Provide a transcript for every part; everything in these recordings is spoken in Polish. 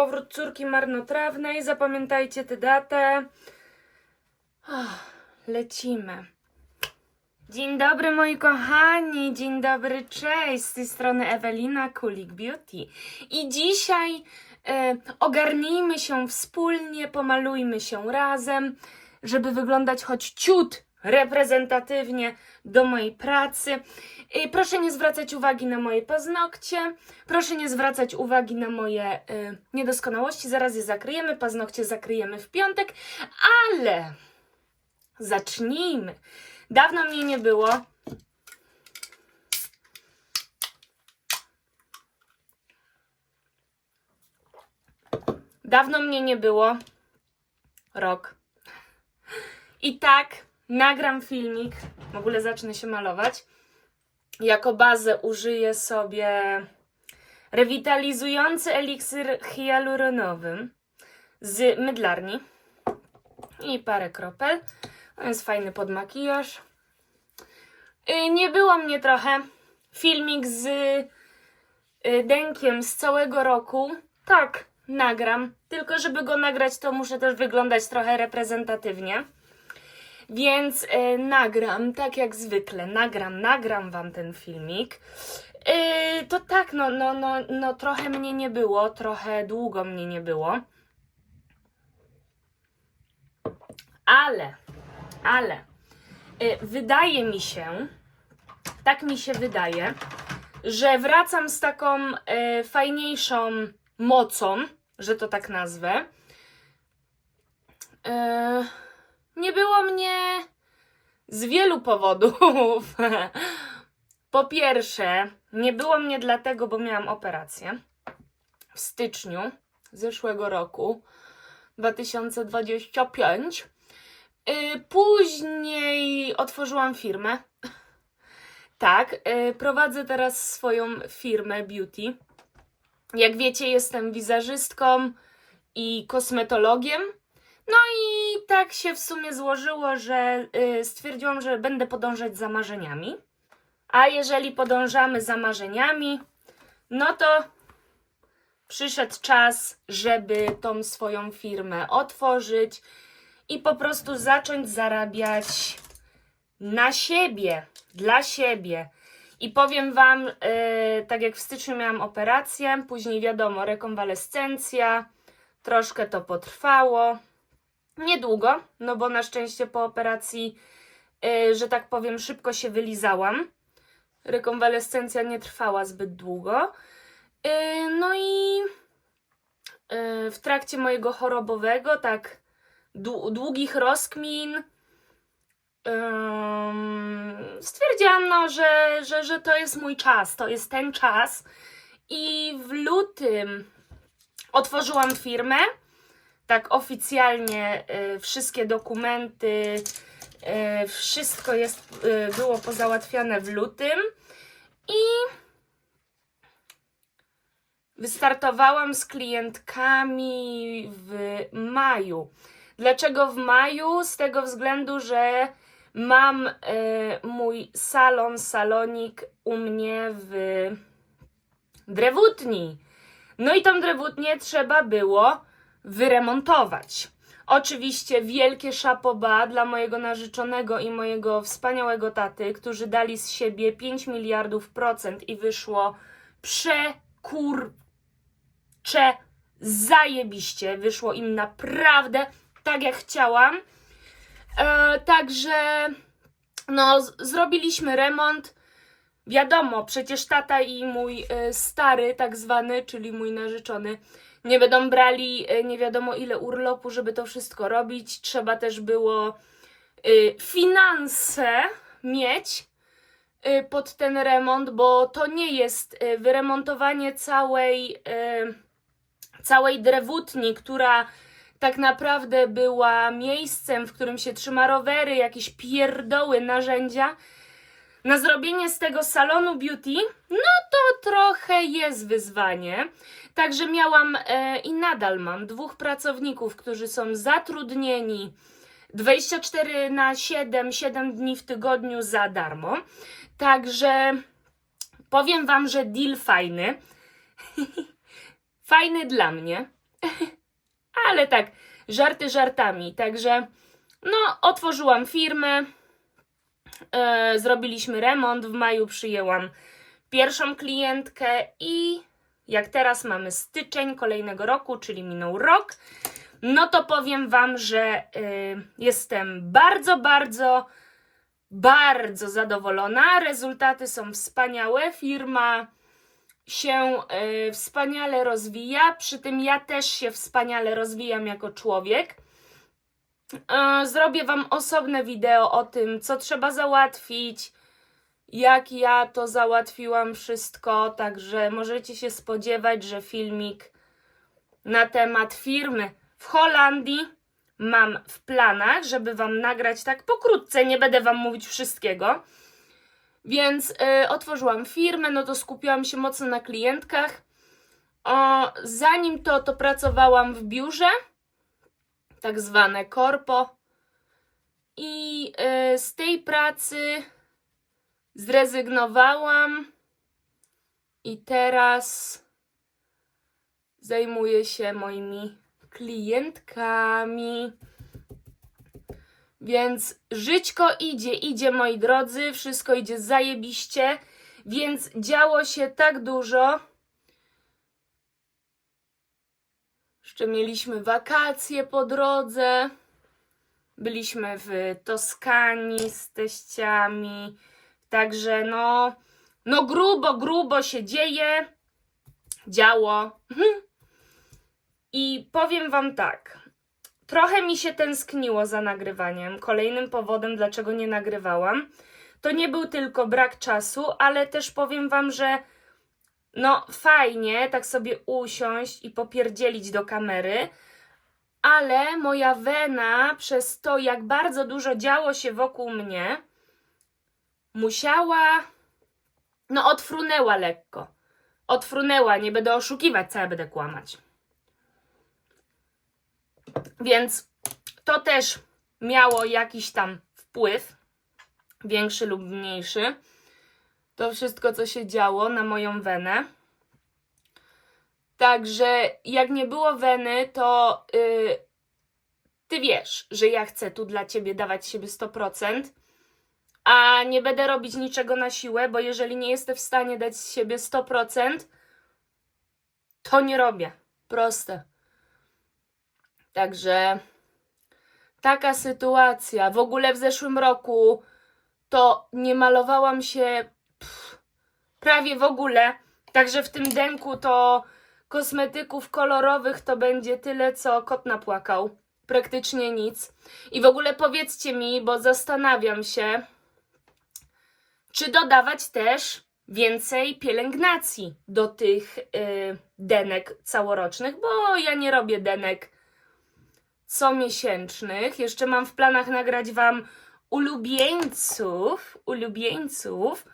Powrót córki marnotrawnej. Zapamiętajcie tę datę. Ach, lecimy. Dzień dobry moi kochani, dzień dobry, cześć, z tej strony Ewelina Kulik Beauty. I dzisiaj e, ogarnijmy się wspólnie, pomalujmy się razem, żeby wyglądać choć ciut reprezentatywnie do mojej pracy. Proszę nie zwracać uwagi na moje paznokcie, proszę nie zwracać uwagi na moje e, niedoskonałości, zaraz je zakryjemy, paznokcie zakryjemy w piątek, ale zacznijmy. Dawno mnie nie było. Dawno mnie nie było. Rok. I tak nagram filmik. W ogóle zacznę się malować. Jako bazę użyję sobie rewitalizujący eliksir hialuronowy z mydlarni i parę kropel. To jest fajny pod makijaż. Y, Nie było mnie trochę. Filmik z y, Denkiem z całego roku. Tak, nagram. Tylko żeby go nagrać, to muszę też wyglądać trochę reprezentatywnie. Więc y, nagram, tak jak zwykle, nagram, nagram wam ten filmik. Y, to tak, no, no, no, no, trochę mnie nie było, trochę długo mnie nie było. Ale, ale, y, wydaje mi się, tak mi się wydaje, że wracam z taką fajniejszą mocą, że to tak nazwę. Nie było mnie z wielu powodów. Po pierwsze, nie było mnie dlatego, bo miałam operację w styczniu zeszłego roku 2025. Y, Później otworzyłam firmę. Tak, y, prowadzę teraz swoją firmę beauty. Jak wiecie, jestem wizerzystką i kosmetologiem. No i tak się w sumie złożyło, że y, stwierdziłam, że będę podążać za marzeniami. A jeżeli podążamy za marzeniami, no to przyszedł czas, żeby tą swoją firmę otworzyć i po prostu zacząć zarabiać na siebie, dla siebie. I powiem Wam, yy, tak jak w styczniu miałam operację, później wiadomo, rekonwalescencja, troszkę to potrwało. Niedługo, no bo na szczęście po operacji, yy, że tak powiem, szybko się wylizałam. Rekonwalescencja nie trwała zbyt długo. Yy, no i yy, w trakcie mojego chorobowego, tak dłu- długich rozkmin, stwierdziłam, no, że, że, że to jest mój czas, to jest ten czas. I w lutym otworzyłam firmę. Tak oficjalnie y, wszystkie dokumenty, y, wszystko jest, y, było pozałatwiane w lutym. I wystartowałam z klientkami w maju. Dlaczego w maju? Z tego względu, że mam mój salon, salonik u mnie w drewutni. No i tą drewutnię trzeba było wyremontować. Oczywiście wielkie szapoba dla mojego narzeczonego i mojego wspaniałego taty, którzy dali z siebie 5 miliardów procent i wyszło przekurcze zajebiście. Wyszło im naprawdę tak jak chciałam. E, także no, zrobiliśmy remont. Wiadomo, przecież tata i mój e, stary, tak zwany, czyli mój narzeczony, nie będą brali e, nie wiadomo ile urlopu, żeby to wszystko robić. Trzeba też było e, finanse mieć e, pod ten remont, bo to nie jest wyremontowanie całej, całej drewutni, która tak naprawdę była miejscem, w którym się trzyma rowery, jakieś pierdoły, narzędzia. Na zrobienie z tego salonu beauty, no to trochę jest wyzwanie. Także miałam e, i nadal mam dwóch pracowników, którzy są zatrudnieni 24 na 7, 7 dni w tygodniu za darmo. Także powiem Wam, że deal fajny. fajny dla mnie. ale tak, żarty żartami. Także, no, otworzyłam firmę, e, zrobiliśmy remont, w maju przyjęłam pierwszą klientkę i jak teraz mamy styczeń kolejnego roku, czyli minął rok, no to powiem Wam, że y, jestem bardzo, bardzo, bardzo zadowolona. Rezultaty są wspaniałe. Firma się y, wspaniale rozwija, przy tym ja też się wspaniale rozwijam jako człowiek. Zrobię Wam osobne wideo o tym, co trzeba załatwić, jak ja to załatwiłam wszystko, także możecie się spodziewać, że filmik na temat firmy w Holandii mam w planach, żeby Wam nagrać tak pokrótce, nie będę Wam mówić wszystkiego. Więc y, otworzyłam firmę, no to skupiłam się mocno na klientkach. O, zanim to, to pracowałam w biurze, tak zwane korpo. I y, z tej pracy zrezygnowałam i teraz zajmuję się moimi klientkami. Więc żyćko idzie, idzie moi drodzy, wszystko idzie zajebiście, więc działo się tak dużo. Jeszcze mieliśmy wakacje po drodze. Byliśmy w Toskanii z teściami. Także no, no grubo, grubo się dzieje. Działo. I powiem wam tak. Trochę mi się tęskniło za nagrywaniem. Kolejnym powodem, dlaczego nie nagrywałam, to nie był tylko brak czasu, ale też powiem wam, że no fajnie tak sobie usiąść i popierdzielić do kamery, ale moja wena przez to, jak bardzo dużo działo się wokół mnie, musiała, no odfrunęła lekko. Odfrunęła, nie będę oszukiwać, co ja będę kłamać. Więc to też miało jakiś tam wpływ, większy lub mniejszy. To wszystko, co się działo na moją wenę. Także jak nie było weny, to yy, ty wiesz, że ja chcę tu dla ciebie dawać siebie 100%, a nie będę robić niczego na siłę, bo jeżeli nie jestem w stanie dać z siebie 100%, to nie robię. Proste. Także taka sytuacja. W ogóle w zeszłym roku to nie malowałam się prawie w ogóle. Także w tym denku to kosmetyków kolorowych to będzie tyle, co kot napłakał. Praktycznie nic. I w ogóle powiedzcie mi, bo zastanawiam się, czy dodawać też więcej pielęgnacji do tych y, denek całorocznych, bo ja nie robię denek comiesięcznych. Jeszcze mam w planach nagrać Wam ulubieńców, ulubieńców.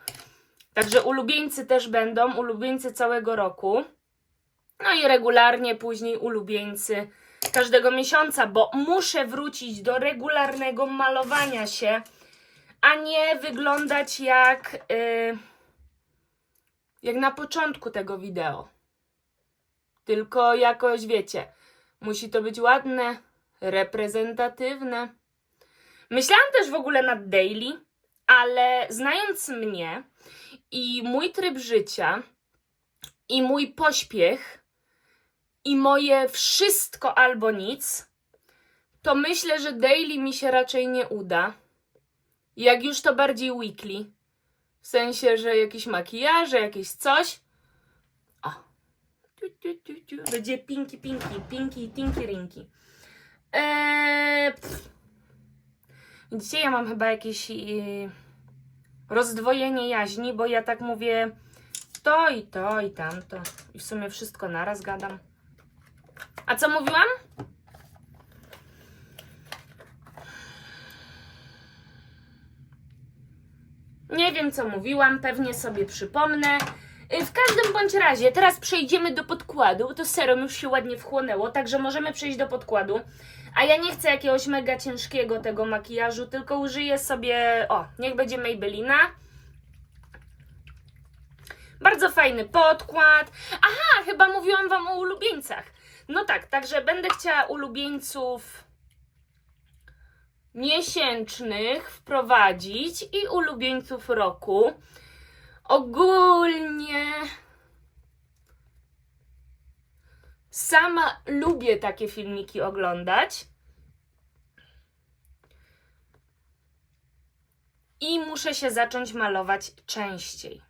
Także ulubieńcy też będą, ulubieńcy całego roku. No i regularnie później ulubieńcy każdego miesiąca, bo muszę wrócić do regularnego malowania się, a nie wyglądać jak, yy, jak na początku tego wideo. Tylko jakoś wiecie, musi to być ładne, reprezentatywne. Myślałam też w ogóle nad daily, ale znając mnie i mój tryb życia, i mój pośpiech, i moje wszystko albo nic, to myślę, że daily mi się raczej nie uda. Jak już to bardziej weekly. W sensie, że jakieś makijaże, jakieś coś. O. Tu, tu, tu, tu. Będzie pinki, pinki, pinki, tinki, rinki. Eee. Widzicie, ja mam chyba jakieś yy, rozdwojenie jaźni, bo ja tak mówię to i to i tamto. I w sumie wszystko naraz gadam. A co mówiłam? Nie wiem, co mówiłam, pewnie sobie przypomnę. Y, W każdym bądź razie, teraz przejdziemy do podkładu, to serum już się ładnie wchłonęło, także możemy przejść do podkładu. A ja nie chcę jakiegoś mega ciężkiego tego makijażu, tylko użyję sobie, o, niech będzie Maybellina. Bardzo fajny podkład. Aha, chyba mówiłam Wam o ulubieńcach. No tak, także będę chciała ulubieńców miesięcznych wprowadzić i ulubieńców roku. Ogólnie sama lubię takie filmiki oglądać. I muszę się zacząć malować częściej.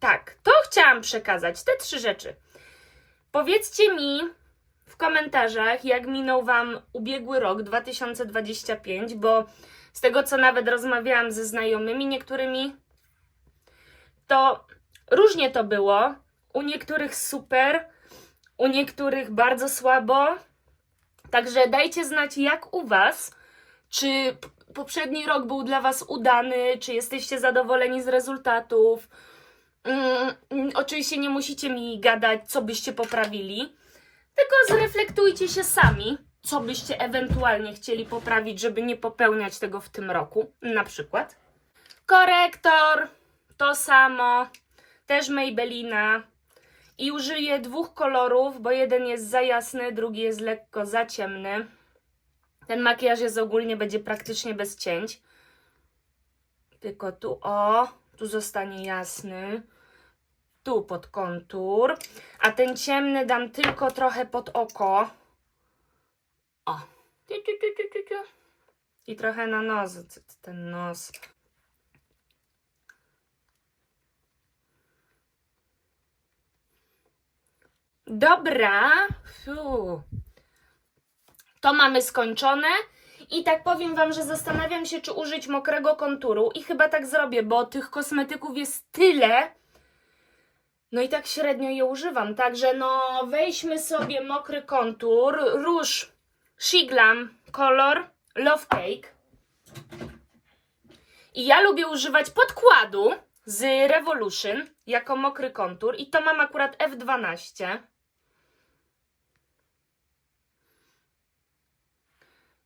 Tak, to chciałam przekazać, te trzy rzeczy. Powiedzcie mi w komentarzach, jak minął Wam ubiegły rok 2025, bo z tego co nawet rozmawiałam ze znajomymi niektórymi, to różnie to było. U niektórych super, u niektórych bardzo słabo. Także dajcie znać, jak u Was. Czy poprzedni rok był dla Was udany? Czy jesteście zadowoleni z rezultatów? Mm, mm, oczywiście nie musicie mi gadać, co byście poprawili, tylko zreflektujcie się sami, co byście ewentualnie chcieli poprawić, żeby nie popełniać tego w tym roku, na przykład. Korektor, to samo, też Maybellina. I użyję dwóch kolorów, bo jeden jest za jasny, drugi jest lekko za ciemny. Ten makijaż jest ogólnie, będzie praktycznie bez cięć. Tylko tu, o, tu zostanie jasny. Tu pod kontur. A ten ciemny dam tylko trochę pod oko. O. I trochę na nos, ten nos. Dobra. Fiu. To mamy skończone. I tak powiem Wam, że zastanawiam się, czy użyć mokrego konturu. I chyba tak zrobię, bo tych kosmetyków jest tyle. No i tak średnio je używam. Także no, weźmy sobie mokry kontur. Róż Shiglam kolor Love Cake. I ja lubię używać podkładu z Revolution jako mokry kontur. I to mam akurat F12.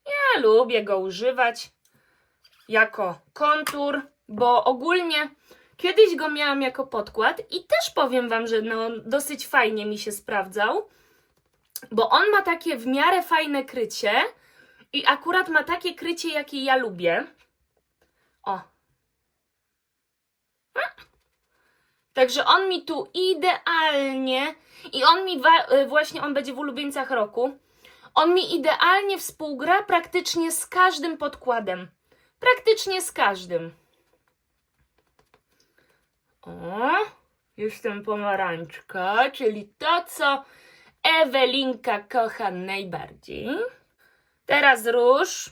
Ja lubię go używać jako kontur, bo ogólnie kiedyś go miałam jako podkład i też powiem Wam, że no, dosyć fajnie mi się sprawdzał, bo on ma takie w miarę fajne krycie i akurat ma takie krycie, jakie ja lubię. O. Także on mi tu idealnie i on mi właśnie on będzie w ulubieńcach roku. On mi idealnie współgra praktycznie z każdym podkładem. Praktycznie z każdym. O, jestem pomarańczka, czyli to, co Ewelinka kocha najbardziej. Teraz róż.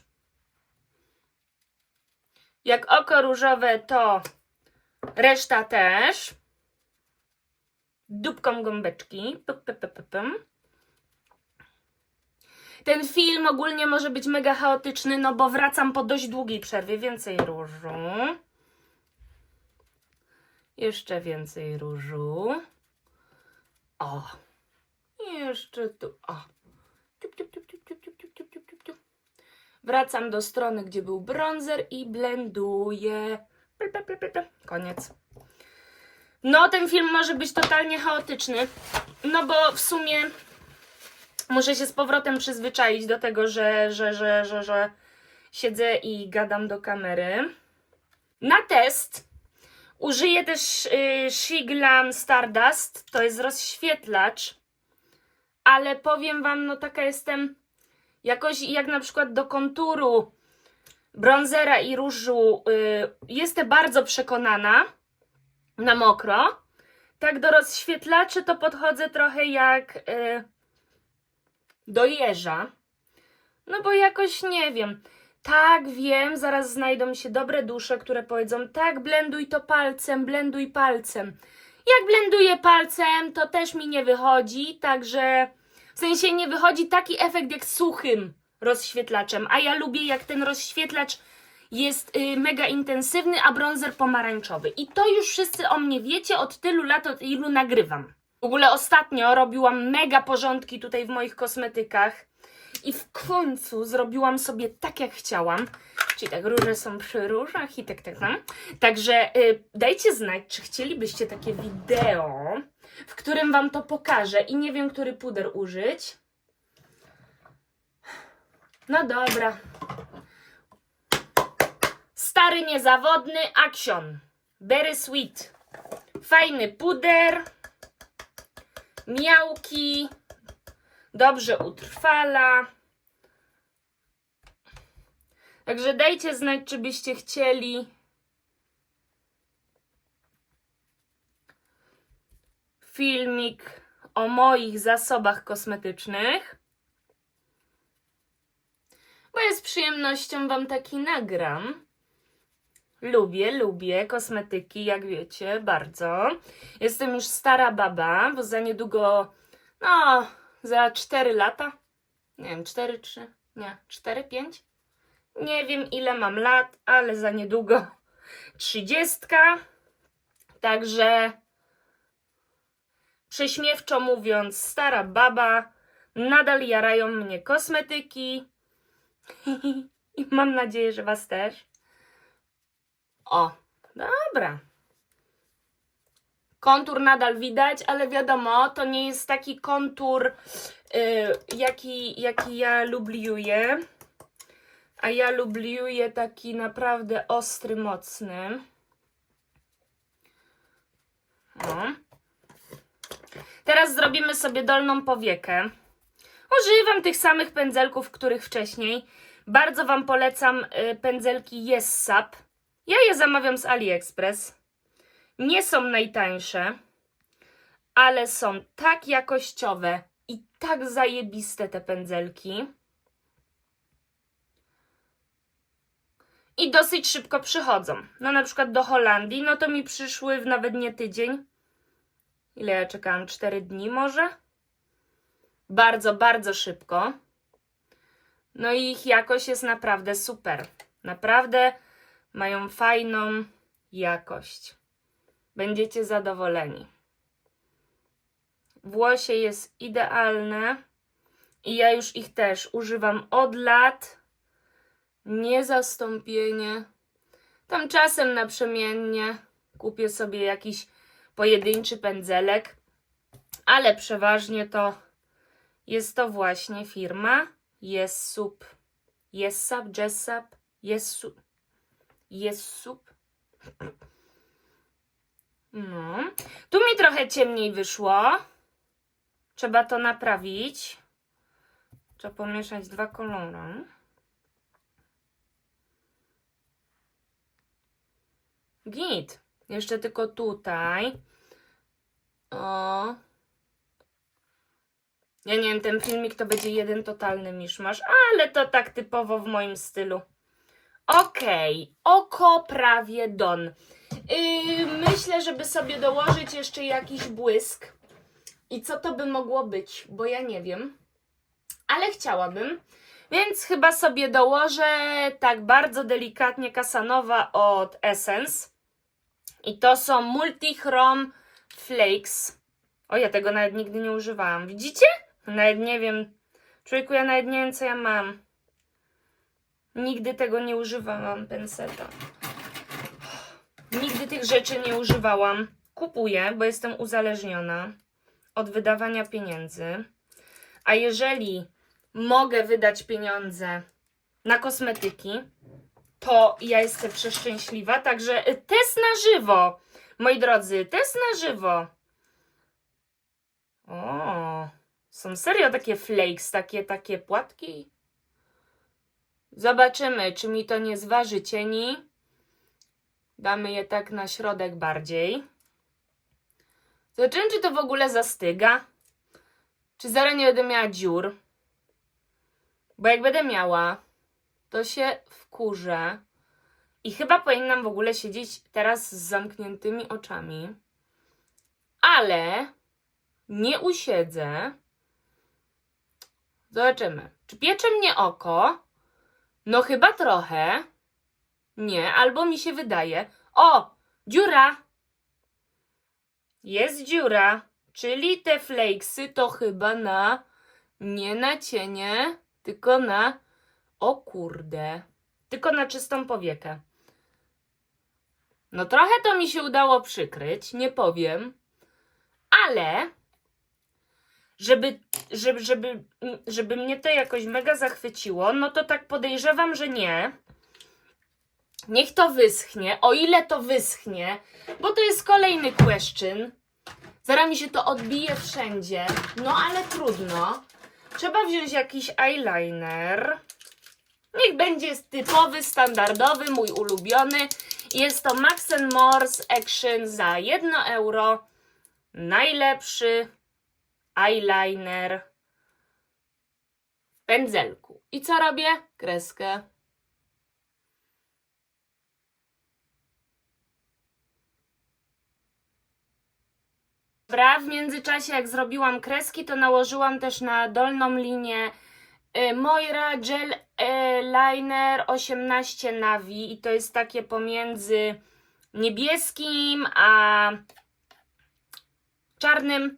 Jak oko różowe, to reszta też. Dupką gąbeczki. Ten film ogólnie może być mega chaotyczny, no bo wracam po dość długiej przerwie. Więcej różu. Jeszcze więcej różu. O. Jeszcze tu. O. Wracam do strony, gdzie był bronzer i blenduję. Koniec. No, ten film może być totalnie chaotyczny, no bo w sumie muszę się z powrotem przyzwyczaić do tego, że, że, że, że, że siedzę i gadam do kamery. Na test użyję też y, Shiglam Stardust, to jest rozświetlacz, ale powiem Wam, no taka jestem jakoś jak na przykład do konturu bronzera i różu y, jestem bardzo przekonana na mokro. Tak do rozświetlaczy to podchodzę trochę jak y, do jeża. No bo jakoś nie wiem. Tak, wiem, zaraz znajdą się dobre dusze, które powiedzą: tak, blenduj to palcem, blenduj palcem. Jak blenduję palcem, to też mi nie wychodzi, także w sensie nie wychodzi taki efekt jak suchym rozświetlaczem, a ja lubię jak ten rozświetlacz jest y, mega intensywny, a bronzer pomarańczowy. I to już wszyscy o mnie wiecie od tylu lat, od ilu nagrywam. W ogóle ostatnio robiłam mega porządki tutaj w moich kosmetykach i w końcu zrobiłam sobie tak, jak chciałam. Czyli tak, róże są przy różach i tak, tak, tak. Także y, dajcie znać, czy chcielibyście takie wideo, w którym wam to pokażę i nie wiem, który puder użyć. No dobra. Stary niezawodny Action. Very sweet. Fajny puder. Miałki. Dobrze utrwala. Także dajcie znać, czy byście chcieli. Filmik o moich zasobach kosmetycznych. Bo ja z przyjemnością Wam taki nagram. Lubię, lubię kosmetyki, jak wiecie, bardzo. Jestem już stara baba, bo za niedługo, no, za 4 lata. Nie wiem, 4, 3, nie, 4, 5? Nie wiem ile mam lat, ale za niedługo 30. Także prześmiewczo mówiąc, stara baba, nadal jarają mnie kosmetyki. I mam nadzieję, że Was też. O, dobra. Kontur nadal widać, ale wiadomo, to nie jest taki kontur, y, jaki, jaki ja lubliuję. A ja lubliuję taki naprawdę ostry, mocny. O. Teraz zrobimy sobie dolną powiekę. Używam tych samych pędzelków, których wcześniej. Bardzo Wam polecam y, pędzelki Yessap. Ja je zamawiam z AliExpress. Nie są najtańsze, ale są tak jakościowe i tak zajebiste te pędzelki. I dosyć szybko przychodzą. No na przykład do Holandii, no to mi przyszły w nawet nie tydzień. Ile ja czekałam? 4 dni może? Bardzo, bardzo szybko. No i ich jakość jest naprawdę super. Naprawdę mają fajną jakość. Będziecie zadowoleni. Włosie jest idealne i ja już ich też używam od lat. Niezastąpienie. Tam czasem naprzemiennie kupię sobie jakiś pojedynczy pędzelek, ale przeważnie to jest to właśnie firma Jessup. Jessap, Jessap, Jessup. Jessup. No. Tu mi trochę ciemniej wyszło. Trzeba to naprawić. Trzeba pomieszać dwa kolory. Git. Jeszcze tylko tutaj. O. Ja nie wiem, ten filmik to będzie jeden totalny miszmasz, ale to tak typowo w moim stylu. Okej, oko prawie don. Yy, myślę, żeby sobie dołożyć jeszcze jakiś błysk. I co to by mogło być, bo ja nie wiem. Ale chciałabym. Więc chyba sobie dołożę tak bardzo delikatnie Kasanowa od Essence. I to są Multichrom Flakes. O, ja tego nawet nigdy nie używałam. Widzicie? Nawet nie wiem. Człowieku, ja nawet nie wiem, co ja mam. Nigdy tego nie używałam, penseta. Nigdy tych rzeczy nie używałam. Kupuję, bo jestem uzależniona od wydawania pieniędzy. A jeżeli mogę wydać pieniądze na kosmetyki, to ja jestem przeszczęśliwa. Także test na żywo, moi drodzy, test na żywo. O, są serio takie flakes, takie, takie płatki? Zobaczymy, czy mi to nie zważy cieni. Damy je tak na środek bardziej. Zobaczymy, czy to w ogóle zastyga. Czy zaraz nie będę miała dziur. Bo jak będę miała, to się wkurzę. I chyba powinnam w ogóle siedzieć teraz z zamkniętymi oczami. Ale nie usiedzę. Zobaczymy. Czy piecze mnie oko? No chyba trochę. Nie, albo mi się wydaje. O! Dziura! Jest dziura. Czyli te flakesy to chyba na nie na cienie, tylko na o kurde. Tylko na czystą powiekę. No trochę to mi się udało przykryć, nie powiem. Ale żeby, żeby, żeby, żeby mnie to jakoś mega zachwyciło, no to tak podejrzewam, że nie. Niech to wyschnie, o ile to wyschnie, bo to jest kolejny question. Zaraz mi się to odbije wszędzie, no ale trudno. Trzeba wziąć jakiś eyeliner. Niech będzie typowy, standardowy, mój ulubiony. Jest to Max Morse Action za 1 euro. Najlepszy eyeliner w pędzelku. I co robię? Kreskę. Dobra, w międzyczasie jak zrobiłam kreski, to nałożyłam też na dolną linię y, Moira Gel Liner 18 Navi i to jest takie pomiędzy niebieskim a czarnym.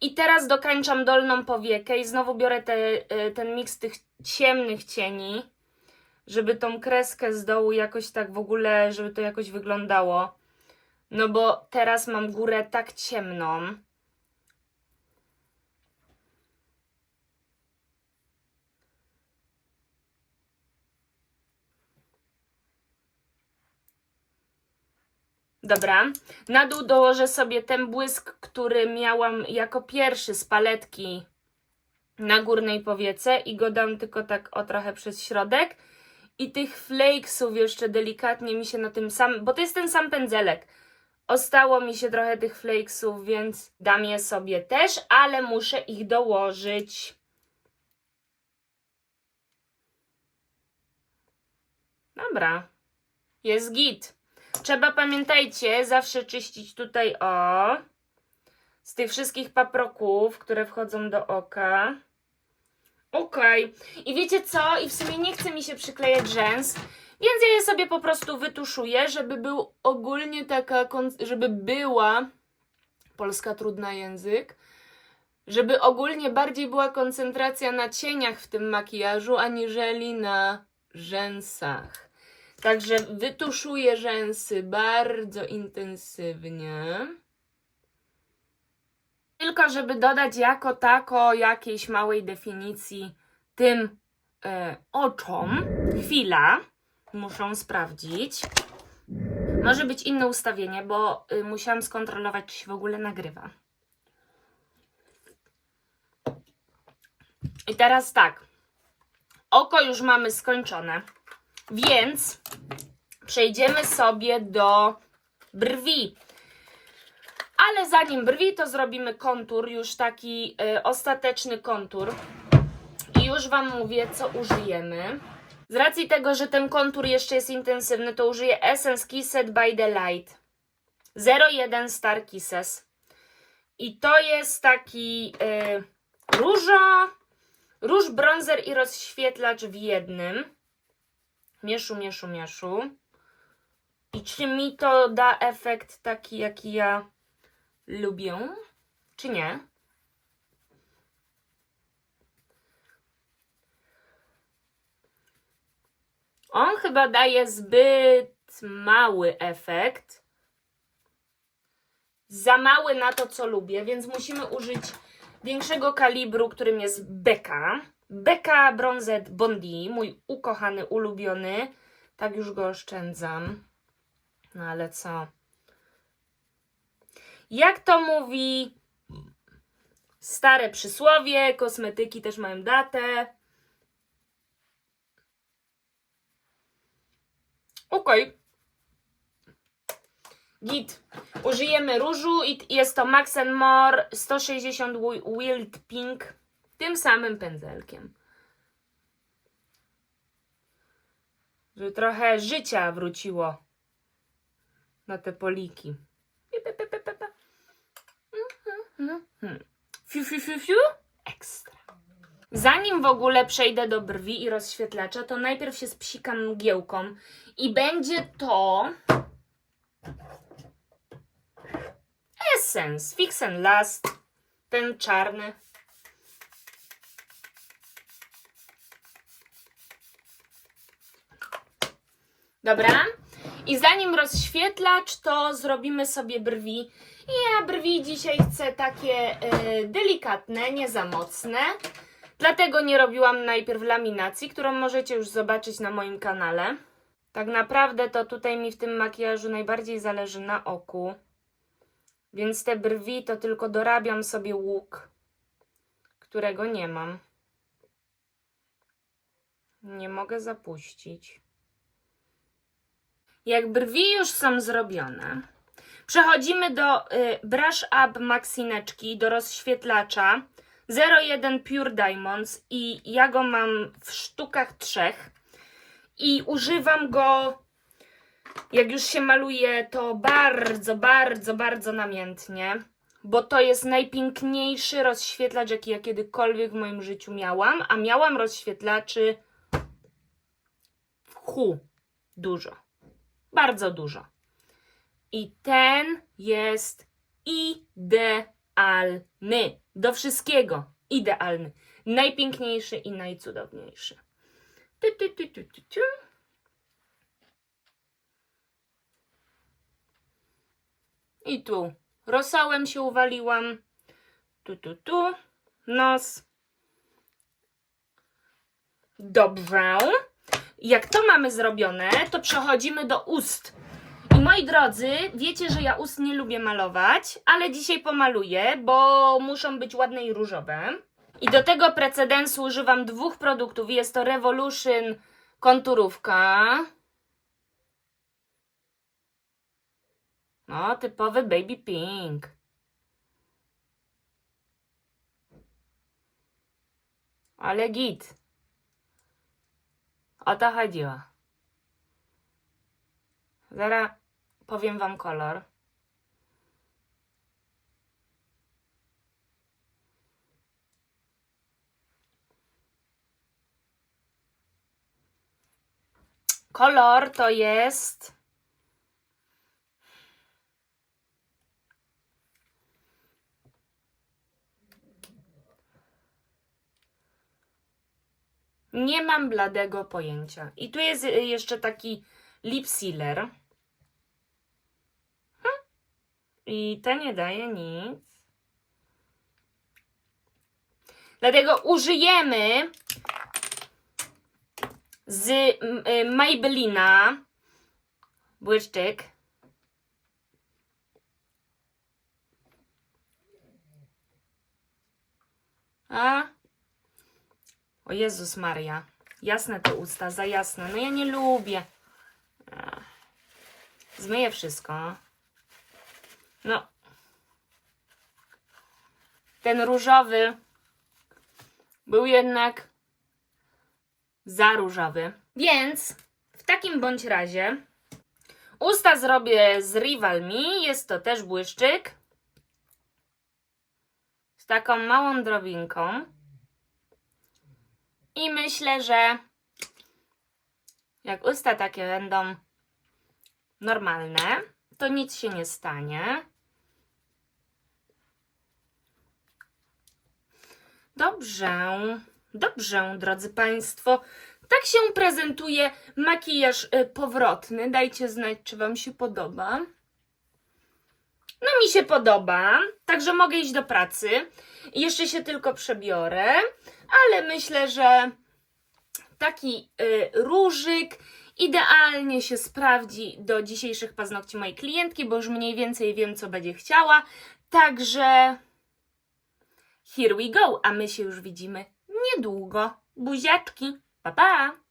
I teraz dokańczam dolną powiekę i znowu biorę te, y, ten miks tych ciemnych cieni, żeby tą kreskę z dołu jakoś tak w ogóle, żeby to jakoś wyglądało. No bo teraz mam górę tak ciemną. Dobra, na dół dołożę sobie ten błysk, który miałam jako pierwszy z paletki na górnej powiece i go dam tylko tak o trochę przez środek. I tych flakesów jeszcze delikatnie mi się na tym sam, bo to jest ten sam pędzelek. Ostało mi się trochę tych flakesów, więc dam je sobie też, ale muszę ich dołożyć. Dobra, jest git. Trzeba, pamiętajcie, zawsze czyścić tutaj o z tych wszystkich paproków, które wchodzą do oka. Okej. I wiecie co? I w sumie nie chce mi się przyklejać rzęs, więc ja je sobie po prostu wytuszuję, żeby był ogólnie taka, żeby była, polska trudna język, żeby ogólnie bardziej była koncentracja na cieniach w tym makijażu, aniżeli na rzęsach. Także wytuszuję rzęsy bardzo intensywnie. Tylko żeby dodać jako tako jakiejś małej definicji tym e, oczom. Chwila. Muszę sprawdzić. Może być inne ustawienie, bo y, musiałam skontrolować, czy się w ogóle nagrywa. I teraz tak. Oko już mamy skończone, więc przejdziemy sobie do brwi. Ale zanim brwi, to zrobimy kontur, już taki y, ostateczny kontur. I już Wam mówię, co użyjemy. Z racji tego, że ten kontur jeszcze jest intensywny, to użyję Essence Kissed by the Light 01 Star Kisses. I to jest taki y, różo, róż, bronzer i rozświetlacz w jednym. Mieszu, mieszu, mieszu. I czy mi to da efekt taki, jaki ja lubię, czy nie? On chyba daje zbyt mały efekt. Za mały na to, co lubię, więc musimy użyć większego kalibru, którym jest Beka. Beka Bronzed Bondi, mój ukochany, ulubiony. Tak już go oszczędzam. No ale co? Jak to mówi stare przysłowie, kosmetyki też mają datę. Okej. Git. Użyjemy różu i jest to Max More 160 Wi- Wild Pink tym samym pędzelkiem. Żeby trochę życia wróciło na te poliki. Mhm, mhm. Fiu, fiu, fiu, fiu. Ekstra. Zanim w ogóle przejdę do brwi i rozświetlacza, to najpierw się spsikam mgiełką i będzie to Essence Fix and Last, ten czarny. Dobra. I zanim rozświetlacz, to zrobimy sobie brwi. I ja brwi dzisiaj chcę takie e, delikatne, nie za mocne. Dlatego nie robiłam najpierw laminacji, którą możecie już zobaczyć na moim kanale. Tak naprawdę to tutaj mi w tym makijażu najbardziej zależy na oku. Więc te brwi to tylko dorabiam sobie łuk, którego nie mam. Nie mogę zapuścić. Jak brwi już są zrobione, przechodzimy do y, Brush Up Maxineczki, do rozświetlacza. 01 Pure Diamonds i ja go mam w sztukach trzech i używam go jak już się maluje to bardzo, bardzo, bardzo namiętnie, bo to jest najpiękniejszy rozświetlacz, jaki ja kiedykolwiek w moim życiu miałam, a miałam rozświetlaczy w dużo, bardzo dużo. I ten jest idealny. Do wszystkiego idealny. Najpiękniejszy i najcudowniejszy. Tu, tu, tu, tu, tu, tu. I tu rosołem się uwaliłam. Tu, tu, tu. Nos. Dobrze. Jak to mamy zrobione, to przechodzimy do ust. I moi drodzy, wiecie, że ja ust nie lubię malować, ale dzisiaj pomaluję, bo muszą być ładne i różowe. I do tego precedensu używam dwóch produktów. Jest to Revolution konturówka. No, typowy baby pink. Ale git. Chodziło. Zaraz powiem wam kolor. Kolor to jest Nie mam bladego pojęcia. I tu jest y, jeszcze taki lip sealer. Hm. I to nie daje nic. Dlatego użyjemy z y, Maybellina błyszczyk. A? O Jezus Maria. Jasne te usta, za jasne. No ja nie lubię. Zmyję wszystko. No. Ten różowy był jednak za różowy. Więc w takim bądź razie usta zrobię z Rival Me. Jest to też błyszczyk. Z taką małą drobinką. I myślę, że jak usta takie będą normalne, to nic się nie stanie. Dobrze, dobrze, drodzy Państwo. Tak się prezentuje makijaż y, powrotny. Dajcie znać, czy Wam się podoba. No mi się podoba, także mogę iść do pracy. Jeszcze się tylko przebiorę, ale myślę, że taki y, różyk idealnie się sprawdzi do dzisiejszych paznokci mojej klientki, bo już mniej więcej wiem, co będzie chciała. Także here we go, a my się już widzimy niedługo. Buziaczki, pa pa!